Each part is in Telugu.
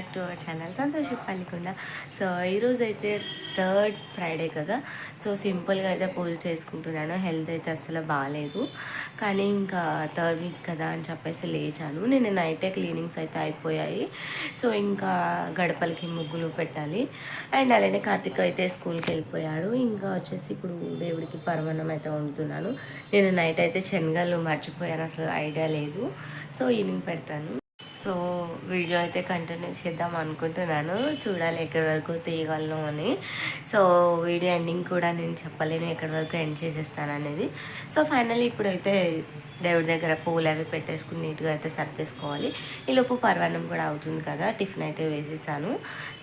Back to our channel Santosh Pallikonda so ఈరోజు అయితే థర్డ్ ఫ్రైడే కదా. సో సింపుల్గా అయితే పూజ చేసుకుంటున్నాను. హెల్త్ అయితే అసలు బాగాలేదు కానీ ఇంకా థర్డ్ వీక్ కదా అని చెప్పేసి లేచాను. నేను నైటే క్లీనింగ్స్ అయితే అయిపోయాయి. సో ఇంకా గడపలకి ముగ్గులు పెట్టాలి. అండ్ అలానే కార్తిక్ అయితే స్కూల్కి వెళ్ళిపోయాడు. ఇంకా వచ్చేసి ఇప్పుడు దేవుడికి పర్వణం అయితే వండుతున్నాను. నేను నైట్ అయితే శనగలు మర్చిపోయాను. అసలు ఐడియా లేదు. సో ఈవినింగ్ పెడతాను. సో వీడియో అయితే కంటిన్యూ చేద్దాం అనుకుంటున్నాను. చూడాలి ఎక్కడి వరకు తీయగలను అని. సో వీడియో ఎండింగ్ కూడా నేను చెప్పలేను ఎక్కడి వరకు ఎండ్ చేసేస్తాను అనేది. సో ఫైనల్లీ ఇప్పుడైతే దేవుడి దగ్గర పూలు అవి పెట్టేసుకుని నీట్గా అయితే సర్దేసుకోవాలి. ఈలోపు పర్వాణం కూడా అవుతుంది కదా టిఫిన్ అయితే వేసేసాను.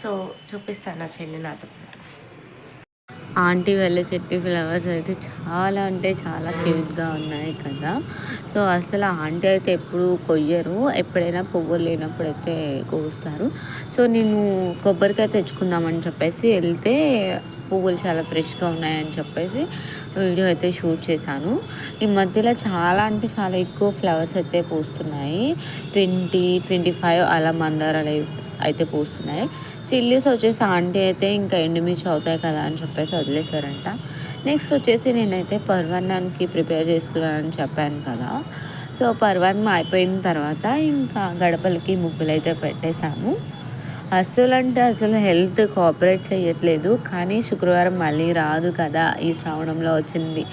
సో చూపిస్తాను చెల్లి నాతో ఆంటీ వెళ్ళ చెట్టు ఫ్లవర్స్ అయితే చాలా అంటే చాలా క్యూట్గా ఉన్నాయి కదా. సో అసలు ఆంటీ అయితే ఎప్పుడు కొయ్యరు. ఎప్పుడైనా పువ్వులు లేనప్పుడు అయితే కోస్తారు. సో నేను కొబ్బరికాయ తెచ్చుకుందామని చెప్పేసి వెళ్తే పువ్వులు చాలా ఫ్రెష్గా ఉన్నాయని చెప్పేసి వీడియో అయితే షూట్ చేశాను. ఈ మధ్యలో చాలా అంటే చాలా ఎక్కువ ఫ్లవర్స్ అయితే పూస్తున్నాయి. ట్వంటీ ట్వంటీ ఫైవ్ అలా మందారాలు అయితే పూస్తున్నాయి. చిల్లీస్ వచ్చేసి ఆంటీ అయితే ఇంకా ఎండుమిర్చి అవుతాయి కదా అని చెప్పేసి వదిలేశారంట. నెక్స్ట్ వచ్చేసి నేనైతే పర్వన్నానికి ప్రిపేర్ చేస్తున్నానని చెప్పాను కదా. సో పర్వన్నం అయిపోయిన తర్వాత ఇంకా గడపలకి ముగ్గులు అయితే పెట్టేశాము. అసలు అంటే అసలు హెల్త్ కోఆపరేట్ చేయట్లేదు. కానీ శుక్రవారం మళ్ళీ రాదు కదా ఈ శ్రావణంలో వచ్చింది.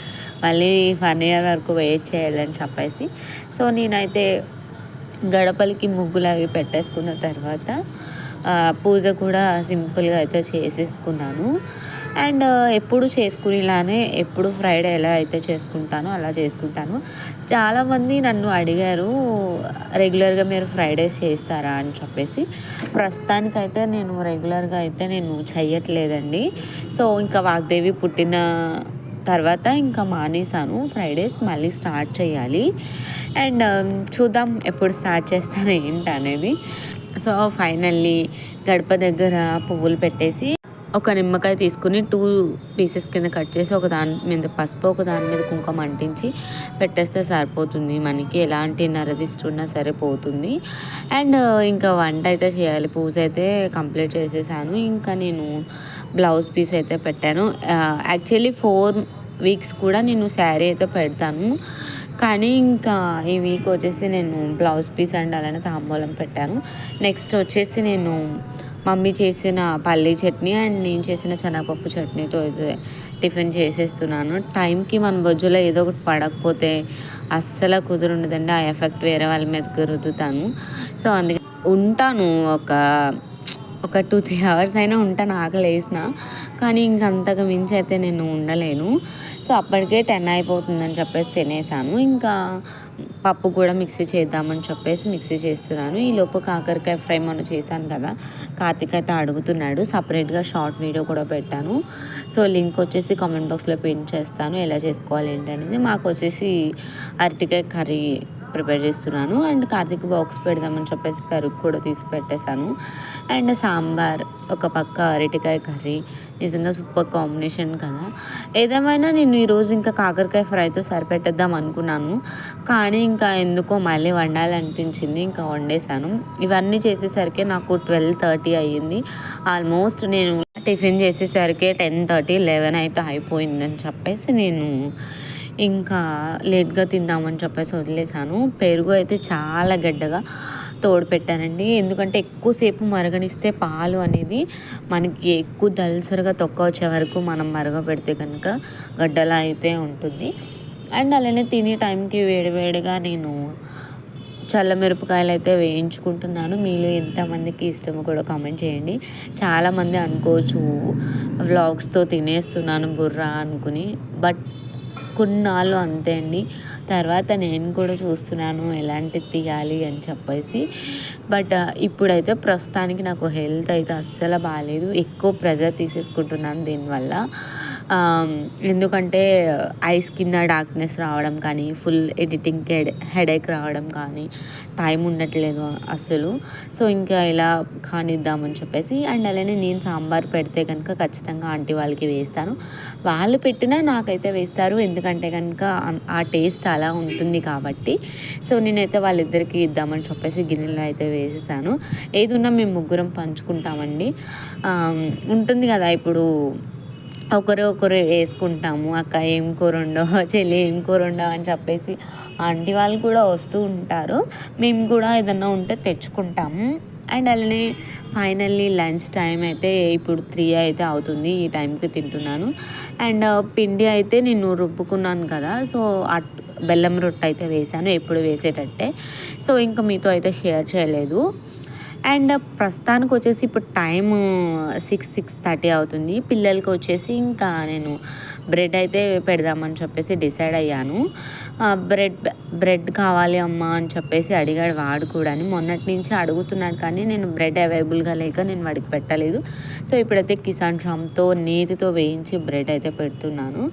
మళ్ళీ వన్ ఇయర్ వరకు వెయిట్ చేయాలని చెప్పేసి. సో నేనైతే గడపలకి ముగ్గులు అవి పెట్టేసుకున్న తర్వాత పూజ కూడా సింపుల్గా అయితే చేసేసుకున్నాను. అండ్ ఎప్పుడు చేసుకునేలానే ఎప్పుడు ఫ్రైడే ఎలా అయితే చేసుకుంటానో అలా చేసుకుంటాను. చాలామంది నన్ను అడిగారు రెగ్యులర్గా మీరు ఫ్రైడేస్ చేస్తారా? అని చెప్పేసి. ప్రస్తుతానికైతే నేను రెగ్యులర్గా అయితే నేను చెయ్యట్లేదండి. సో ఇంకా వాగ్దేవి పుట్టిన తర్వాత ఇంకా మానేసాను ఫ్రైడేస్ మళ్ళీ స్టార్ట్ చేయాలి. అండ్ um, చూద్దాం ఎప్పుడు స్టార్ట్ చేస్తాను ఏంటి అనేది. సో ఫైనల్లీ గడప దగ్గర పువ్వులు పెట్టేసి ఒక నిమ్మకాయ తీసుకుని టూ పీసెస్ కింద కట్ చేసి ఒక దాని మీద పసుపు ఒక దాని మీద కుంకుమ అంటించి పెట్టేస్తే సరిపోతుంది మనకి. ఎలాంటి నరదిస్తున్నా సరిపోతుంది అండ్ uh, ఇంకా వంట అయితే చేయాలి. పూజ అయితే కంప్లీట్ చేసేసాను. ఇంకా నేను బ్లౌజ్ పీస్ అయితే పెట్టాను. యాక్చువల్లీ ఫోర్ వీక్స్ కూడా నేను శారీ అయితే పెడతాను. కానీ ఇంకా ఈ వీక్ వచ్చేసి నేను బ్లౌజ్ పీస్ అండ్ అలానే తాంబూలం పెట్టాను. నెక్స్ట్ వచ్చేసి నేను మమ్మీ చేసిన పల్లీ చట్నీ అండ్ నేను చేసిన శనగపప్పు చట్నీతో అయితే టిఫిన్ చేసేస్తున్నాను. టైంకి మన బొజ్జులో ఏదో ఒకటి పడకపోతే అస్సలు కుదురుండదండి. ఆ ఎఫెక్ట్ వేరే వాళ్ళ మీద రుద్దుతాను. సో అందుకే ఉంటాను ఒక ఒక టూ త్రీ అవర్స్ అయినా ఉంటాను ఆకలి వేసిన కానీ ఇంకంతకు మించి అయితే నేను ఉండలేను. సో అప్పటికే టెన్ అయిపోతుందని చెప్పేసి తినేసాను. ఇంకా పప్పు కూడా మిక్సీ చేద్దామని చెప్పేసి మిక్సీ చేస్తున్నాను. ఈ లోపు కాకరకాయ ఫ్రై మనం చేశాను కదా కార్తిక్ అయితే అడుగుతున్నాడు. సపరేట్గా షార్ట్ వీడియో కూడా పెట్టాను. సో లింక్ వచ్చేసి కామెంట్ బాక్స్లో పిన్ చేస్తాను. ఎలా చేసుకోవాలి ఏంటనేది మాకు వచ్చేసి అరటికాయ కర్రీ ప్రిపేర్ చేస్తున్నాను. అండ్ కార్తీక్ బాక్స్ పెడదామని చెప్పేసి పెరుగు కూడా తీసి పెట్టేశాను. అండ్ సాంబార్ ఒక పక్క అరటికాయ కర్రీ. నిజంగా సూపర్ కాంబినేషన్ కదా. ఏదేమైనా నేను ఈరోజు ఇంకా కాకరకాయ ఫ్రైతో సరిపెట్టేద్దాం అనుకున్నాను. కానీ ఇంకా ఎందుకో మళ్ళీ వండాలనిపించింది. ఇంకా వండేసాను ఇవన్నీ చేసేసరికి నాకు ట్వెల్వ్ థర్టీ అయ్యింది. ఆల్మోస్ట్ నేను టిఫిన్ చేసేసరికి టెన్ థర్టీ లెవెన్ అయితే అయిపోయిందని చెప్పేసి నేను ఇంకా లేట్గా తిందామని చెప్పేసి వదిలేసాను పెరుగు అయితే చాలా గడ్డగా తోడు పెట్టానండి. ఎందుకంటే ఎక్కువసేపు మరగనిస్తే పాలు అనేది మనకి ఎక్కువ దల్సరిగా తొక్క వచ్చే వరకు మనం మరగబెడితే కనుక గడ్డలా అయితే ఉంటుంది. అండ్ అలానే తినే టైంకి వేడివేడిగా నేను చల్లమిరపకాయలు అయితే వేయించుకుంటున్నాను. మీలో ఎంతమందికి ఇష్టమో కూడా కామెంట్ చేయండి. చాలామంది అనుకోవచ్చు వ్లాగ్స్తో తినేస్తున్నాను బుర్రా అనుకుని. బట్ కొన్నాళ్ళు అంతే అండి. తర్వాత నేను కూడా చూస్తున్నాను ఎలాంటిది తీయాలి అని చెప్పేసి. బట్ ఇప్పుడైతే ప్రస్తుతానికి నాకు హెల్త్ అయితే అస్సలు బాగాలేదు ఎక్కువ ప్రెజర్ తీసేసుకుంటున్నాను దీనివల్ల. Um, ఎందుకంటే ఐస్ కింద డార్క్నెస్ రావడం కానీ ఫుల్ ఎడిటింగ్ హెడ్ హెడేక్ రావడం కానీ టైం ఉండట్లేదు అసలు. సో ఇంకా ఇలా కానిద్దామని చెప్పేసి అండ్ అలానే నేను సాంబార్ పెడితే కనుక ఖచ్చితంగా ఆంటీ వాళ్ళకి వేస్తాను. వాళ్ళు పెట్టినా నాకైతే వేస్తారు. ఎందుకంటే కనుక ఆ టేస్ట్ అలా ఉంటుంది కాబట్టి. సో నేనైతే వాళ్ళిద్దరికి ఇద్దామని చెప్పేసి గిన్నెలో అయితే వేసేసాను. ఏదున్నా మేము ముగ్గురం పంచుకుంటామండి. Um, ఉంటుంది కదా ఇప్పుడు ఒకరు ఒకరు వేసుకుంటాము అక్క ఏం కూర చెల్లి ఏం కూర అని చెప్పేసి ఆంటీ వాళ్ళు కూడా వస్తూ ఉంటారు. మేము కూడా ఏదన్నా ఉంటే తెచ్చుకుంటాము. అండ్ అలానే ఫైనల్లీ లంచ్ టైం అయితే ఇప్పుడు త్రీ అయితే అవుతుంది ఈ టైంకి తింటున్నాను. అండ్ పిండి అయితే నేను రుబ్బుకున్నాను కదా సో అట్ బెల్లం రొట్టె అయితే వేసాను ఎప్పుడు వేసేటట్టే. సో ఇంకా మీతో అయితే షేర్ చేయలేదు. అండ్ ప్రస్తుతానికి వచ్చేసి ఇప్పుడు టైం సిక్స్ సిక్స్ థర్టీ అవుతుంది. పిల్లలకి వచ్చేసి ఇంకా నేను బ్రెడ్ అయితే పెడదామని చెప్పేసి డిసైడ్ అయ్యాను. బ్రెడ్ బ్రెడ్ కావాలి అమ్మా అని చెప్పేసి అడిగాడు వాడు కూడా. మొన్నటి నుంచి అడుగుతున్నాడు కానీ నేను బ్రెడ్ అవైలబుల్గా లేక నేను వాడికి పెట్టలేదు. సో ఇప్పుడైతే కిసాన్ షామ్తో నేతితో వేయించి బ్రెడ్ అయితే పెడుతున్నాను.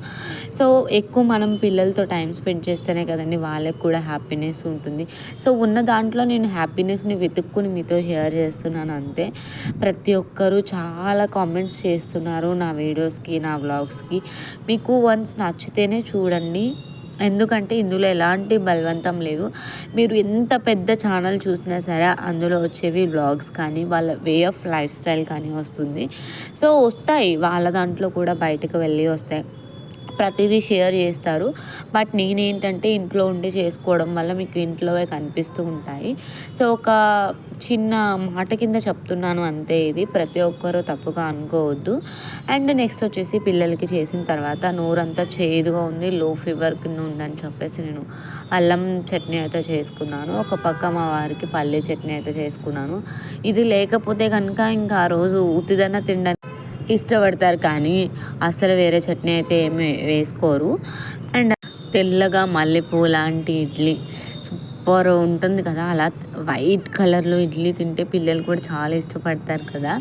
సో ఎక్కువ మనం పిల్లలతో టైం స్పెండ్ చేస్తేనే కదండి వాళ్ళకి కూడా హ్యాపీనెస్ ఉంటుంది. సో ఉన్న దాంట్లో నేను హ్యాపీనెస్ని వెతుక్కుని మీతో షేర్ చేస్తున్నాను అంతే. ప్రతి ఒక్కరూ చాలా కామెంట్స్ చేస్తున్నారు నా వీడియోస్కి నా వ్లాగ్స్కి. మీకు వన్స్ నచ్చితేనే చూడండి. ఎందుకంటే ఇందులో ఎలాంటి బలవంతం లేదు. మీరు ఎంత పెద్ద ఛానల్ చూసినా సరే అందులో వచ్చేవి బ్లాగ్స్ కానీ వాళ్ళ వే ఆఫ్ లైఫ్ స్టైల్ కానీ వస్తుంది. సో వస్తాయి. వాళ్ళ దాంట్లో కూడా బయటకు వెళ్ళి వస్తాయి. ప్రతిదీ షేర్ చేస్తారు. బట్ నేనేంటంటే ఇంట్లో ఉండి చేసుకోవడం వల్ల మీకు ఇంట్లోవే కనిపిస్తూ ఉంటాయి. సో ఒక చిన్న మాట కింద చెప్తున్నాను అంతే ఇది. ప్రతి ఒక్కరూ తప్పుగా అనుకోవద్దు. అండ్ నెక్స్ట్ వచ్చేసి పిల్లలకి చేసిన తర్వాత నోరంతా చేదుగా ఉంది. లో ఫీవర్ కింద ఉందని చెప్పేసి నేను అల్లం చట్నీ అయితే చేసుకున్నాను. ఒక పక్క మా వారికి పల్లె చట్నీ అయితే చేసుకున్నాను. ఇది లేకపోతే కనుక ఇంకా ఆ రోజు ఉత్తిదన్న తినడానికి ఇష్టపడతారు కానీ అసలు వేరే చట్నీ అయితే ఏమి వేసుకోరు. అండ్ తెల్లగా మల్లెపూ లాంటి ఇడ్లీ సూపర్ ఉంటుంది కదా. అలా వైట్ కలర్లో ఇడ్లీ తింటే పిల్లలు కూడా చాలా ఇష్టపడతారు కదా.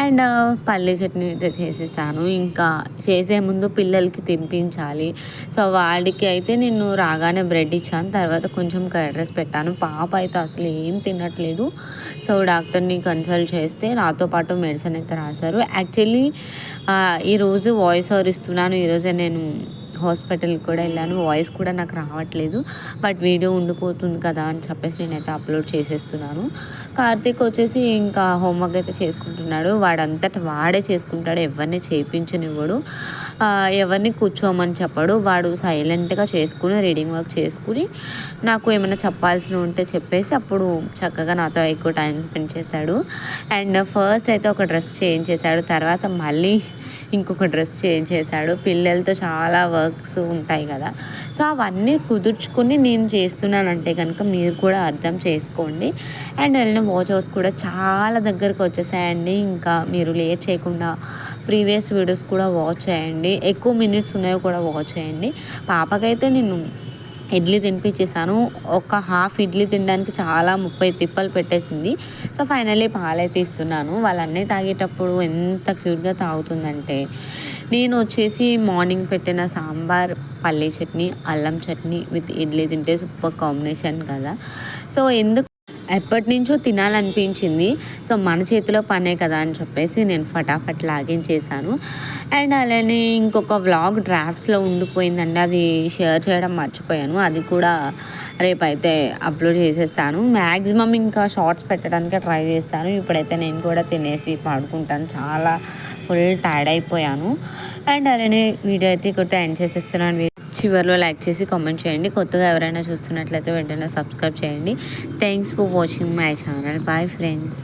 అండ్ పల్లీ చట్నీ అయితే చేసేసాను. ఇంకా చేసే ముందు పిల్లలకి తినిపించాలి. సో వాడికి అయితే నేను రాగానే బ్రెడ్ ఇచ్చాను. తర్వాత కొంచెం కర్డ్ రైస్ పెట్టాను. పాప అయితే అసలు ఏం తినట్లేదు. సో డాక్టర్ని కన్సల్ట్ చేస్తే నాతో పాటు మెడిసిన్ అయితే రాశారు. యాక్చువల్లీ ఈరోజు వాయిస్ ఓవర్ ఇస్తున్నాను. ఈరోజే నేను హాస్పిటల్కి కూడా వెళ్ళాను. వాయిస్ కూడా నాకు రావట్లేదు. బట్ వీడియో ఉండిపోతుంది కదా అని చెప్పేసి నేనైతే అప్లోడ్ చేసేస్తున్నాను. కార్తీక్ వచ్చేసి ఇంకా హోంవర్క్ అయితే చేసుకుంటున్నాడు. వాడంతట వాడే చేసుకుంటాడు. ఎవరిని చేయించనివ్వడు ఎవరిని కూర్చోమని చెప్పాడు. వాడు సైలెంట్గా చేసుకుని రీడింగ్ వర్క్ చేసుకుని నాకు ఏమైనా చెప్పాల్సిన ఉంటే చెప్పేసి అప్పుడు చక్కగా నాతో ఎక్కువ టైం స్పెండ్ చేస్తాడు. అండ్ ఫస్ట్ అయితే ఒక డ్రెస్ చేంజ్ చేశాడు. తర్వాత మళ్ళీ ఇంకొక డ్రెస్ చేంజ్ చేశాడు. పిల్లలతో చాలా వర్క్స్ ఉంటాయి కదా. సో అవన్నీ కుదుర్చుకుని నేను చేస్తున్నానంటే కనుక మీరు కూడా అర్థం చేసుకోండి. అండ్ వెళ్ళిన వాచ్ హౌస్ కూడా చాలా దగ్గరకు వచ్చేసాయండి. ఇంకా మీరు లేట్ చేయకుండా ప్రీవియస్ వీడియోస్ కూడా వాచ్ చేయండి. ఎక్కువ మినిట్స్ ఉన్నాయో కూడా వాచ్ చేయండి. పాపకైతే నేను ఇడ్లీ తినిపించేసాను ఒక హాఫ్ ఇడ్లీ తినడానికి చాలా ముప్పై తిప్పలు పెట్టేసింది. సో ఫైనల్లీ పాలైతే ఇస్తున్నాను. వాళ్ళన్నీ తాగేటప్పుడు ఎంత క్యూట్గా తాగుతుందంటే నేను వచ్చేసి మార్నింగ్ పెట్టిన సాంబార్ పల్లీ చట్నీ అల్లం చట్నీ విత్ ఇడ్లీ తింటే సూపర్ కాంబినేషన్ కదా. సో ఎందుకు ఎప్పటి నుంచో తినాలనిపించింది. సో మన చేతిలో పనే కదా అని చెప్పేసి నేను ఫటాఫట్ లాగిన్ చేశాను అండ్ అలానే ఇంకొక వ్లాగ్ డ్రాఫ్ట్స్లో ఉండిపోయిందండి. అది షేర్ చేయడం మర్చిపోయాను. అది కూడా రేపైతే అప్లోడ్ చేసేస్తాను. మ్యాక్సిమం ఇంకా షార్ట్స్ పెట్టడానికి ట్రై చేస్తాను. ఇప్పుడైతే నేను కూడా తినేసి పాడుకుంటాను. చాలా ఫుల్ టైర్డ్ అయిపోయాను. అండ్ అలానే వీడియో అయితే ఇక్కడ ఎండ్ చేసేస్తున్నాను. చివరిలో లైక్ చేసి కామెంట్ చేయండి. కొత్తగా ఎవరైనా చూస్తున్నట్లయితే వెంటనే సబ్స్క్రైబ్ చేయండి. Thanks for watching my channel bye friends